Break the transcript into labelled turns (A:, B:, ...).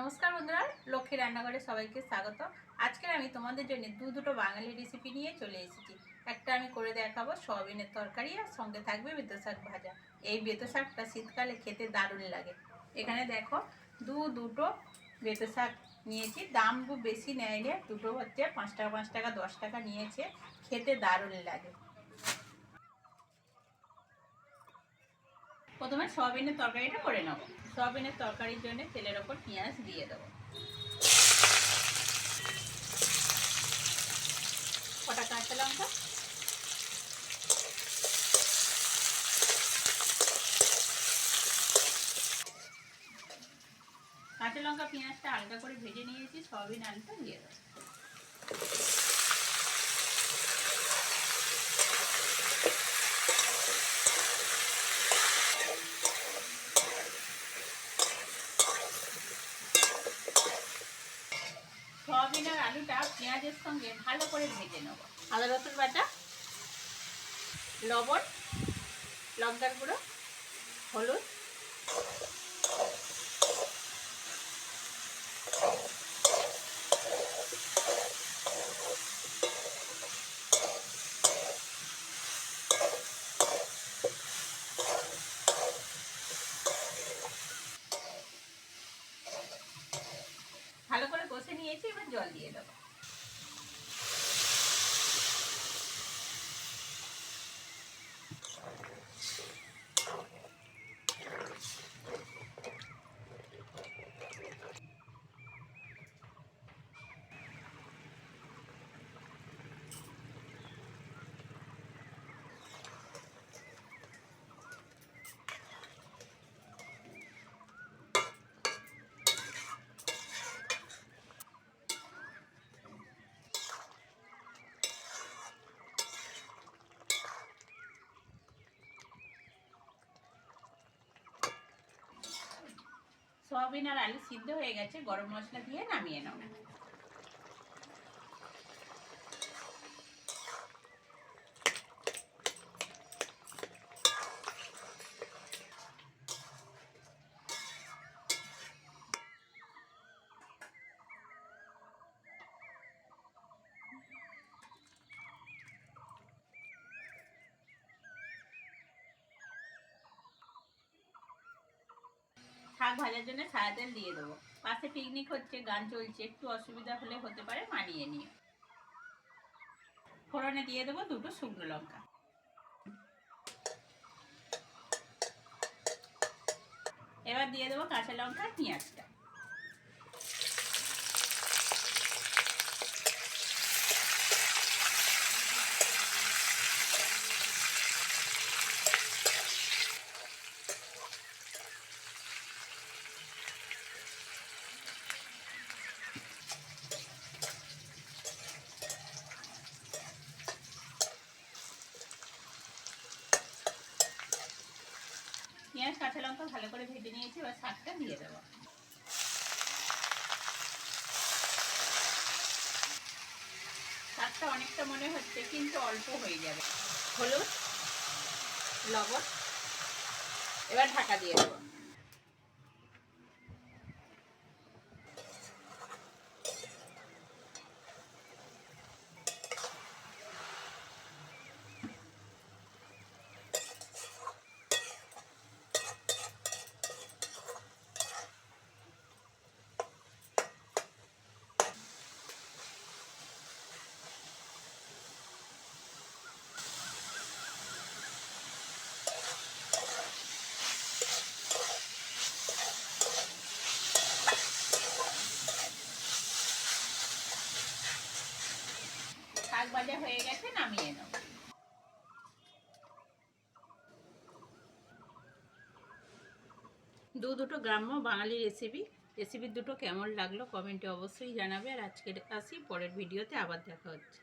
A: নমস্কার বন্ধুরা, লক্ষ্মী রান্নাঘরে সবাইকে স্বাগত। আজকের আমি তোমাদের জন্য দু দুটো বাঙালি রেসিপি নিয়ে চলে এসেছি। একটা আমি করে দেখাবো, সয়াবিনের তরকারি আর সঙ্গে থাকবে বেতো শাক ভাজা। এই বেতো শাকটা শীতকালে খেতে দারুণ লাগে। এখানে দেখো, দু দুটো বেতো শাক নিয়েছি। দাম বেশি নেয় রে দুটো হচ্ছে পাঁচ টাকা পাঁচ টাকা, দশ টাকা নিয়েছে। খেতে দারুণ লাগে। প্রথমে সয়াবিনের তরকারিটা করে নেব। সয়াবিনের তরকারির জন্য তেলের ওপর পেঁয়াজ দিয়ে দেবো। কটা কাঁচা লঙ্কা? কাঁচা লঙ্কা পেঁয়াজটা হালকা করে ভেজে নিয়েছি, সয়াবিন আলুটা দিয়ে দেবো। সয়াবিন আর আলুটা পেঁয়াজের সঙ্গে ভালো করে ভেজে নেব। আদা, রসুন বাটা, লবণ, লঙ্কার গুঁড়ো, হলুদ ভালো করে কষে নিয়েছি এবার জল দিয়ে দেবো। সয়াবিন আর আলু সিদ্ধ হয়ে গেছে গরম মশলা দিয়ে নামিয়ে নাও। শাক ভাজার জন্য সাদা তেল দিয়ে দেবো। পাশে পিকনিক হচ্ছে, গান চলছে, একটু অসুবিধা হলে হতে পারে, মানিয়ে নিয়ে ফোড়নে দিয়ে দেবো দুটো শুকনো লঙ্কা। এবার দিয়ে দেবো কাঁচা লঙ্কা পেঁয়াজটা। পেঁয়াজ, কাঁচা লঙ্কা ভালো করে ভেজে নিয়েছি, এবার শাকটা দিয়ে দেবো। শাকটা অনেকটা মনে হচ্ছে, কিন্তু অল্প হয়ে যাবে। হলুদ, লবণ, এবার ঢাকা দিয়ে দেবো। শাক ভাজা হয়ে গেছে, নামিয়ে নেব দু দুটো গ্রাম্য বাঙালি রেসিপি রেসিপি দুটো কেমন লাগল কমেন্টে অবশ্যই জানাবে। আর আজকে আসি, পরের ভিডিওতে আবার দেখা হচ্ছে।